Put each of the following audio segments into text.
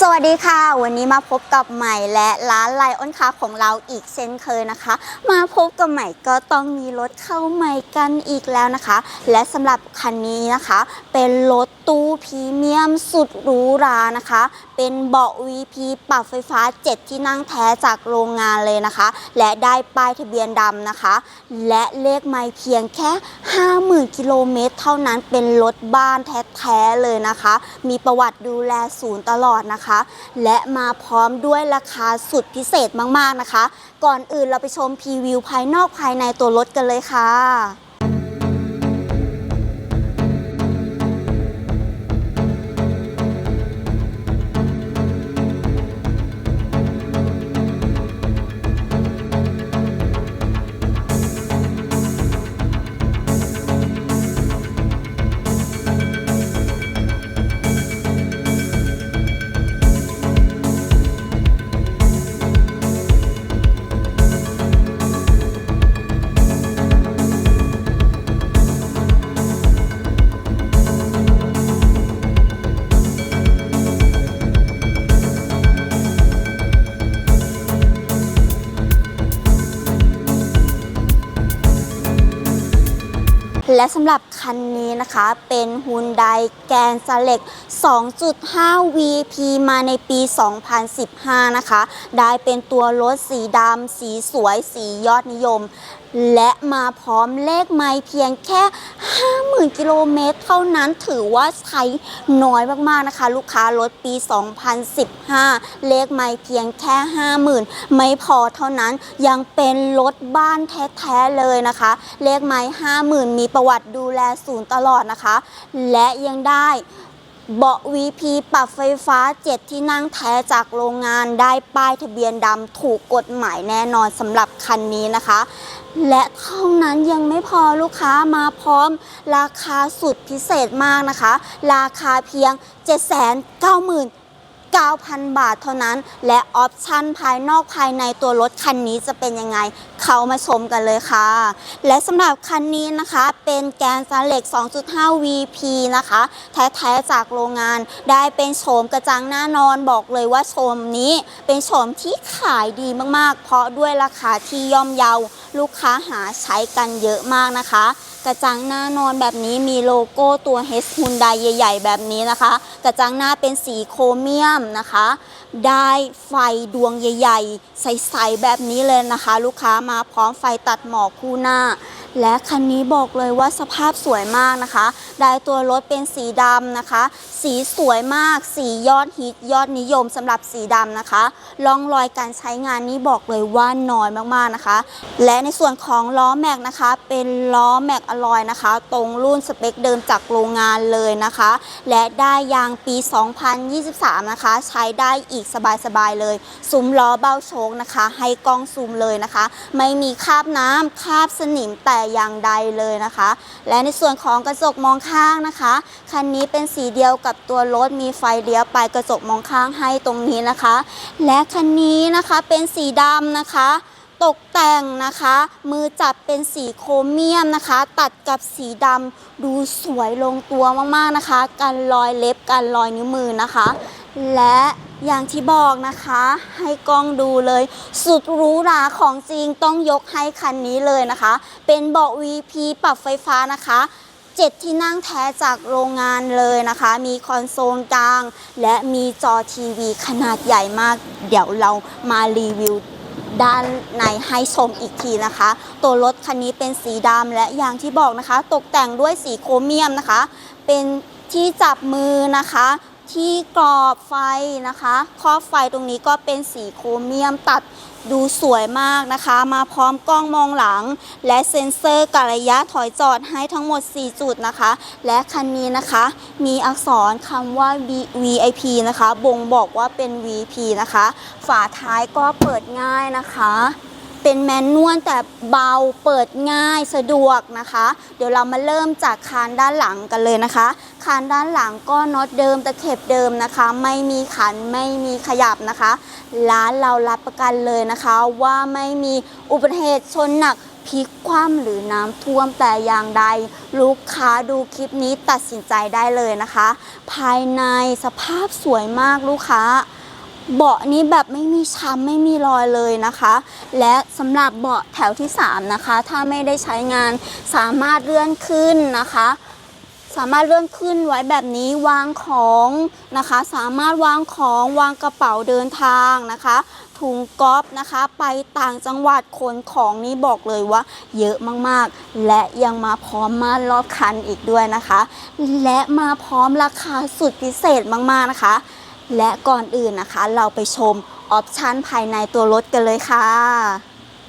สวัสดีค่ะ วันนี้มาพบกับใหม่และร้านไลออนคาของเราอีกเช่นเคยนะคะ มาพบกับใหม่ก็ต้องมีรถเข้าใหม่กันอีกแล้วนะคะ และสำหรับคันนี้นะคะ เป็นรถตู้พรีเมียมสุดหรูหรานะคะ เป็นเบาะ VP ปรับไฟฟ้า 7 ที่นั่งแท้จากโรงงานเลยนะคะ และได้ป้ายทะเบียนดำนะคะ และเลขไม่เพียงแค่ 50,000กิโลเมตรเท่านั้นเป็นรถบ้านแท้ๆเลยนะคะ มีประวัติดูแลศูนย์ตลอดนะคะและมาพร้อมด้วยราคาสุดพิเศษมากๆนะคะ ก่อนอื่นเราไปชมพรีวิวภายนอกภายในตัวรถกันเลยค่ะ และสำหรับคันนี้นะคะเป็น Hyundai Grand Select 2.5 VP มาในปี 2015 นะคะ ได้เป็นตัวรถสีดำสีสวยสียอดนิยม และมาพร้อมเลขไมล์เพียงแค่ 50,000 กิโลเมตร เท่านั้นถือว่าใช้น้อยมาก ๆ นะคะ ลูกค้ารถปี 2015 เลขไมล์เพียงแค่ 50,000 ไม่พอเท่านั้นยังเป็นรถบ้านแท้ ๆ เลยนะคะ เลขไมล์50,000 มีประวัติดูแลศูนย์ตลอดนะคะ และยังได้เบาะ VP ปรับไฟฟ้า 7 ที่นั่งแท้จากโรงงานได้ป้ายทะเบียนดำถูกกฎหมายแน่นอนสำหรับคันนี้นะคะ และเท่านั้นยังไม่พอลูกค้ามาพร้อมราคาสุดพิเศษมากนะคะ ราคาเพียง 790,000 9,000 บาทเท่านั้น และออปชั่นภายนอกภายในตัวรถคันนี้จะเป็นยังไง เขามาชมกันเลยค่ะ และสำหรับคันนี้นะคะเป็นแกนซาเล็ก 2.5 VP นะคะ แท้ๆจากโรงงาน ได้เป็นโฉมกระจังหน้านอนบอกเลยว่าโฉมนี้เป็นโฉมที่ขายดีมากๆ เพราะด้วยราคาที่ย่อมเยา ลูกค้าหาใช้กันเยอะมากนะคะ กระจังหน้านอนแบบนี้มีโลโก้ตัว H Hyundai ใหญ่ ๆ แบบนี้นะคะ กระจังหน้าเป็นสีโครเมียมนะคะ ได้ไฟดวงใหญ่ ๆ ใส ๆ แบบนี้เลยนะคะ ลูกค้ามาพร้อมไฟตัดหมอกคู่หน้า และคันนี้บอกเลยว่าสภาพสวยมากนะคะ ได้ตัวรถเป็นสีดำนะคะ สีสวยมาก สียอดฮิตยอดนิยมสำหรับสีดำนะคะร่องรอยการใช้งานนี้บอกเลยว่าน้อยมากๆนะคะ และในส่วนของล้อแม็กนะคะ เป็นล้อแม็กอลอยนะคะ ตรงรุ่นสเปคเดิมจากโรงงานเลยนะคะ และได้ยางปี 2023 นะคะ ใช้ได้อีกสบายๆเลยซุ้มล้อเบ้าโชคนะคะ ให้กล้องซูมเลยนะคะ ไม่มีคราบน้ำคราบสนิมแต่อย่างใดเลยนะคะ และในส่วนของกระจกมองข้างนะคะ คันนี้เป็นสีเดียวกับตัวรถมีไฟเลี้ยวไปกระจกมองข้างให้ตรงนี้นะคะ และคันนี้นะคะเป็นสีดำนะคะตกแต่งนะคะ มือจับเป็นสีโครเมียมนะคะ ตัดกับสีดำดูสวยลงตัวมากๆนะคะ กันรอยเล็บกันรอยนิ้วมือนะคะ และ อย่างที่บอกนะคะ ให้กล้องดูเลย สุดหรูหราของจริงต้องยกให้คันนี้เลยนะคะ เป็นเบาะ VP ปรับไฟฟ้านะคะเจ็ดที่นั่งแท้จากโรงงานเลยนะคะ มีคอนโซลกลาง และมีจอทีวีขนาดใหญ่มาก เดี๋ยวเรามารีวิวด้านในให้ชมอีกทีนะคะ ตัวรถคันนี้เป็นสีดำและอย่างที่บอกนะคะ ตกแต่งด้วยสีโครเมียมนะคะ เป็นที่จับมือนะคะ ที่กรอบไฟนะคะครอบไฟตรงนี้ก็เป็นสีโครเมียมตัดดูสวยมากนะคะ มาพร้อมกล้องมองหลัง และเซ็นเซอร์กระยะถอยจอดให้ทั้งหมด 4 จุดนะคะ และคันนี้นะคะ มีอักษรคำว่า V- VIP นะคะ บ่งบอกว่าเป็น VP นะคะ ฝาท้ายก็เปิดง่ายนะคะ เป็นแมนนวลแต่เบาเปิดง่ายสะดวกนะคะ เดี๋ยวเรามาเริ่มจากคานด้านหลังกันเลยนะคะ คานด้านหลังก็น็อตเดิมตะเข็บเดิมนะคะ ไม่มีขันไม่มีขยับนะคะ ร้านเรารับประกันเลยนะคะ ว่าไม่มีอุบัติเหตุชนหนักพลิกคว่ำหรือน้ำท่วมแต่อย่างใด ลูกค้าดูคลิปนี้ตัดสินใจได้เลยนะคะ ภายในสภาพสวยมากลูกค้า เบาะนี้แบบไม่มีช้ำไม่มีรอยเลยนะคะ และสำหรับเบาะแถวที่ 3 นะคะ ถ้าไม่ได้ใช้งานสามารถเลื่อนขึ้นนะคะ สามารถเลื่อนขึ้นไว้แบบนี้วางของนะคะ สามารถวางของวางกระเป๋าเดินทางนะคะ ถุงก๊อฟนะคะ ไปต่างจังหวัดขนของนี้บอกเลยว่า เยอะมากๆ และยังมาพร้อมม่านรอบคันอีกด้วยนะคะ และมาพร้อมราคาสุดพิเศษมากๆนะคะ และก่อนอื่นนะคะ เราไปชมออปชันภายในตัวรถกันเลยค่ะ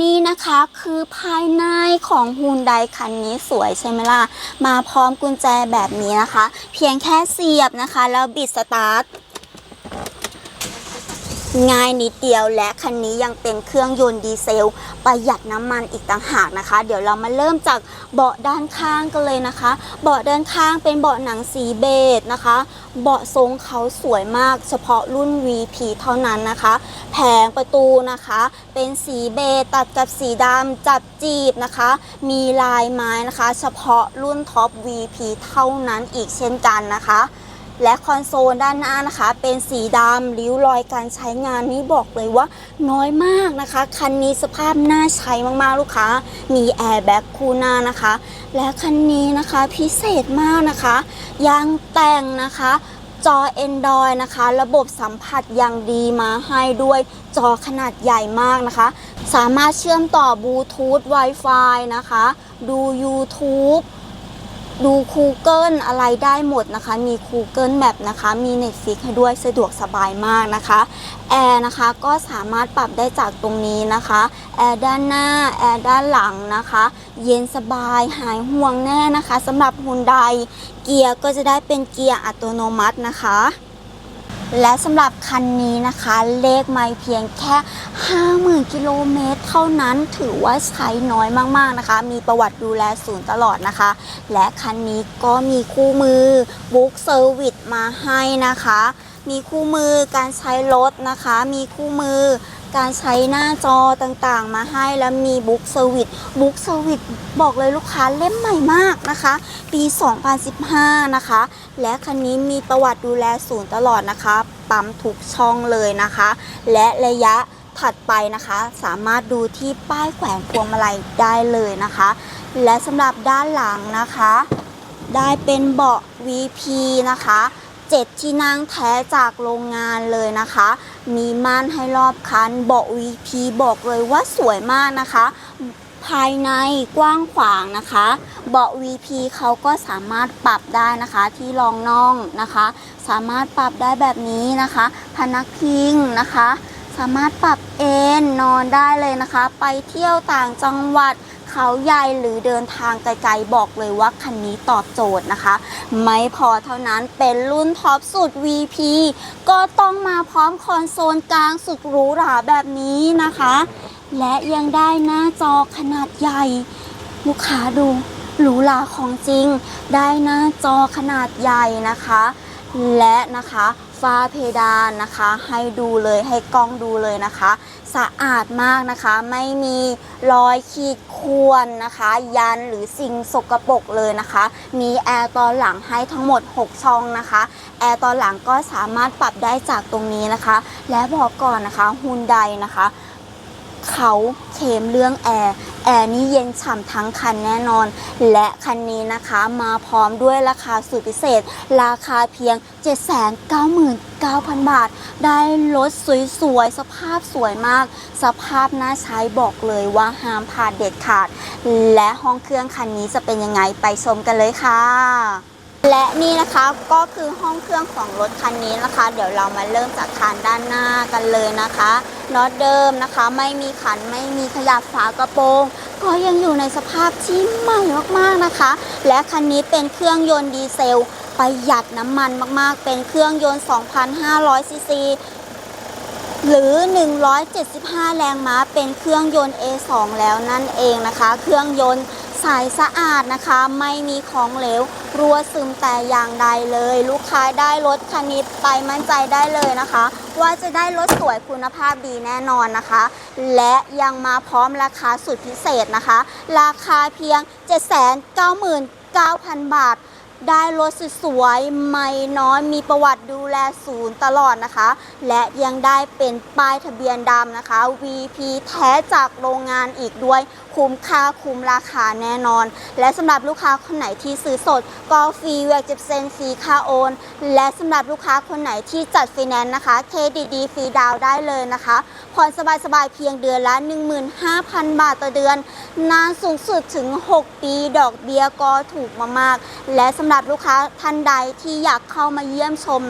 นี่นะคะคือภายในของฮ u นไดคันนี้สวยใช่ไหมล่ะ มาพร้อมกุญแจแบบนี้นะคะ เพียงแค่เสียบนะคะ แล้วบิดสตาร์ท ง่ายนิดเดียวและคันนี้ยังเป็นเครื่องยนต์ดีเซล ประหยัดน้ำมันอีกต่างหากนะคะ เดี๋ยวเรามาเริ่มจากเบาะด้านข้างกันเลยนะคะ เบาะด้านข้างเป็นเบาะหนังสีเบจนะคะ เบาะทรงเขาสวยมาก เฉพาะรุ่น VP เท่านั้นนะคะ แผงประตูนะคะ เป็นสีเบจตัดกับสีดำจับจีบนะคะ มีลายไม้นะคะ เฉพาะรุ่นท็อป VP เท่านั้นอีกเช่นกันนะคะ และคอนโซลด้านหน้านะคะ เป็นสีดำริ้วรอยการใช้งานนี้บอกเลยว่าน้อยมากนะคะ คันนี้สภาพน่าใช้มากๆลูกค้า มีแอร์แบ็กคู่หน้านะคะ และคันนี้นะคะพิเศษมากนะคะยางแต่งนะคะจอ Android นะคะ ระบบสัมผัสอย่างดีมาให้ด้วยจอขนาดใหญ่มากนะคะ สามารถเชื่อมต่อบลูทูธ Wi-Fi นะคะ ดู YouTube ดู Google อะไรได้หมดนะคะ มี Google Map นะคะ มี Netflix ให้ด้วยสะดวกสบายมากนะคะแอร์นะคะก็สามารถปรับได้จากตรงนี้นะคะแอร์ด้านหน้าแอร์ด้านหลังนะคะ เย็นสบายหายห่วงแน่นะคะสำหรับฮุนไดเกียร์ก็จะได้เป็นเกียร์อัตโนมัตินะคะ และสำหรับคันนี้นะคะเลขไม่เพียงแค่ 50,000 กิโลเมตร เท่านั้นถือว่าใช้น้อยมากๆนะคะ มีประวัติดูแลศูนย์ตลอดนะคะ และคันนี้ก็มีคู่มือบุ๊กเซอร์วิสมาให้นะคะ มีคู่มือการใช้รถนะคะ มีคู่มือ การใช้หน้าจอต่างๆ มาให้แล้วมีบุ๊กเซอร์วิสบุ๊กเซอร์วิสบอกเลยลูกค้าเล่มใหม่มากนะคะ ปี 2015 นะคะ และคันนี้มีประวัติดูแลศูนย์ตลอดนะคะ ปั๊มทุกช่องเลยนะคะ และระยะถัดไปนะคะ สามารถดูที่ป้ายแขวนพวงมาลัยได้เลยนะคะ และสำหรับด้านหลังนะคะ ได้เป็นเบาะ VP นะคะ 7 ที่นั่งแท้จากโรงงานเลยนะคะ มีม่านให้รอบคันเบาะ VP บอกเลยว่าสวยมากนะคะ ภายในกว้างขวางนะคะ เบาะ VP เขาก็สามารถปรับได้นะคะที่รองน่องนะคะ สามารถปรับได้แบบนี้นะคะ พนักพิงนะคะ สามารถปรับเอนนอนได้เลยนะคะ ไปเที่ยวต่างจังหวัด เขาใหญ่หรือเดินทางไกลๆบอกเลยว่าคันนี้ตอบโจทย์นะคะ ไม่พอเท่านั้นเป็นรุ่นท็อปสุด VP ก็ต้องมาพร้อมคอนโซลกลางสุดหรูหราแบบนี้นะคะ และยังได้หน้าจอขนาดใหญ่ ลูกค้าดูหรูหราของจริง ได้หน้าจอขนาดใหญ่นะคะ และนะคะ ฝ้าเพดานนะคะ ให้ดูเลยให้กล้องดูเลยนะคะ สะอาดมากนะคะ ไม่มีรอยขีดข่วนนะคะ ยันหรือสิ่งสกปรกเลยนะคะ มีแอร์ตอนหลังให้ทั้งหมด 6 ช่องนะคะ แอร์ตอนหลังก็สามารถปรับได้จากตรงนี้นะคะ และบอกก่อนนะคะฮุนไดนะคะ เขาเคมเรื่องแอร์แอร์นี่เย็นฉ่ำทั้งคันแน่นอน และคันนี้นะคะมาพร้อมด้วยราคาสุดพิเศษ ราคาเพียง 799,000 บาท ได้รถสวยๆ สภาพสวยมาก สภาพน่าใช้บอกเลยว่าห้ามพลาดเด็ดขาด และห้องเครื่องคันนี้จะเป็นยังไงไปชมกันเลยค่ะและนี่นะคะก็คือห้องเครื่องของรถคันนี้นะคะ เดี๋ยวเรามาเริ่มจากคานด้านหน้ากันเลยนะคะ น็อตเดิมนะคะ ไม่มีขันไม่มีขยับฝากระโปรง ก็ยังอยู่ในสภาพที่ใหม่มากๆนะคะ และคันนี้เป็นเครื่องยนต์ดีเซลประหยัดน้ำมันมากๆ เป็นเครื่องยนต์ 2,500 ซีซีหรือ 175 แรงม้า เป็นเครื่องยนต์ A2 แล้วนั่นเองนะคะ เครื่องยนต์ ใสสะอาดนะคะ ไม่มีของเหลวรั่วซึมแต่อย่างใดเลย ลูกค้าได้รถคันนี้ไปมั่นใจได้เลยนะคะ ว่าจะได้รถสวยคุณภาพดีแน่นอนนะคะ และยังมาพร้อมราคาสุดพิเศษนะคะ ราคาเพียง 799,000 บาทได้รถสวยๆไม่น้อย มีประวัติดูแลศูนย์ตลอดนะคะ และยังได้เป็นป้ายทะเบียนดำนะคะ VP แท้จากโรงงานอีกด้วยคุ้มค่าคุ้มราคาแน่นอน และสำหรับลูกค้าคนไหนที่ซื้อสดก็ฟรีแวกเจ็บเซนฟรีค่าโอน และสำหรับลูกค้าคนไหนที่จัดไฟแนนซ์นะคะเครดิตดีฟรีดาวได้เลยนะคะผ่อนสบายๆเพียงเดือนละ 15,000 บาทต่อเดือน นานสูงสุดถึง 6 ปีดอกเบี้ยก็ถูกมากๆ และสำหรับลูกค้าท่านใดที่อยากเข้ามาเยี่ยมชม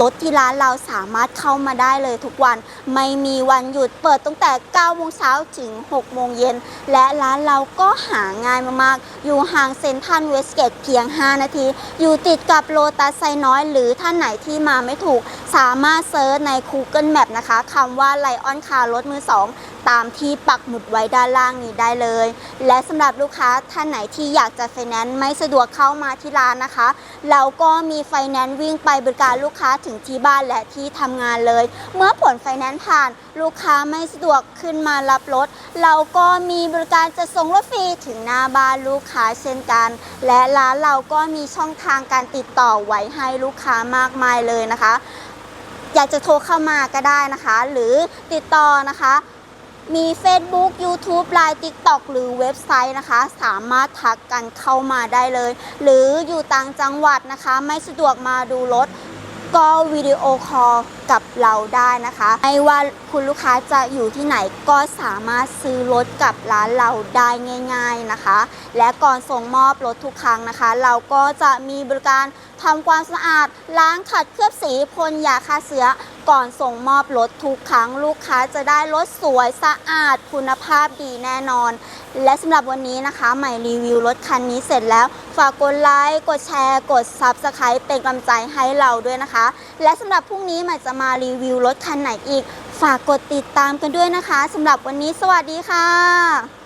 รถที่ร้านเราสามารถเข้ามาได้เลยทุกวัน ไม่มีวันหยุดเปิดตั้งแต่9โมงเช้าถึง6โมงเย็น และร้านเราก็หาง่ายมากๆ อยู่ห่างเซ็นทรัลเวสเกตเพียง 5 นาที อยู่ติดกับโลตัสไซน้อย หรือท่านไหนที่มาไม่ถูก สามารถเซิร์ชใน Google Map นะคะคำว่าไลออนคาร์รถมือ 2 ตามที่ปักหมุดไว้ด้านล่างนี้ได้เลย และสำหรับลูกค้าท่านไหนที่อยากจะไฟแนนซ์ไม่สะดวกเข้ามาที่ร้านนะคะ เราก็มีไฟแนนซ์วิ่งไปบริการลูกค้าถึงที่บ้านและที่ทำงานเลย เมื่อผลไฟแนนซ์ผ่าน ลูกค้าไม่สะดวกขึ้นมารับรถ เราก็มีบริการจะส่งรถฟรีถึงหน้าบ้านลูกค้าเช่นกัน และร้านเราก็มีช่องทางการติดต่อไว้ให้ลูกค้ามากมายเลยนะคะ อยากจะโทรเข้ามาก็ได้นะคะ หรือติดต่อนะคะมี Facebook YouTube Line TikTok หรือเว็บไซต์นะคะ สามารถทักกันเข้ามาได้เลย หรืออยู่ต่างจังหวัดนะคะ ไม่สะดวกมาดูรถ ก็วิดีโอคอล กับเราได้นะคะไม่ว่าคุณลูกค้าจะอยู่ที่ไหนก็สามารถซื้อรถกับร้านเราได้ง่าย ๆนะคะ และก่อนส่งมอบรถทุกครั้งนะคะ เราก็จะมีบริการทำความสะอาดล้างขัดเคลือบสีพ่นยาฆ่าเชื้อก่อนส่งมอบรถทุกครั้งลูกค้าจะได้รถสวยสะอาดคุณภาพดีแน่นอน และสำหรับวันนี้นะคะ ใหม่รีวิวรถคันนี้เสร็จแล้ว ฝากกดไลค์กดแชร์ กด Subscribe เป็นกำลังใจให้เราด้วยนะคะ และสำหรับพรุ่งนี้ใหม่จะมารีวิวรถคันไหนอีก ฝากกดติดตามกันด้วยนะคะสำหรับวันนี้สวัสดีค่ะ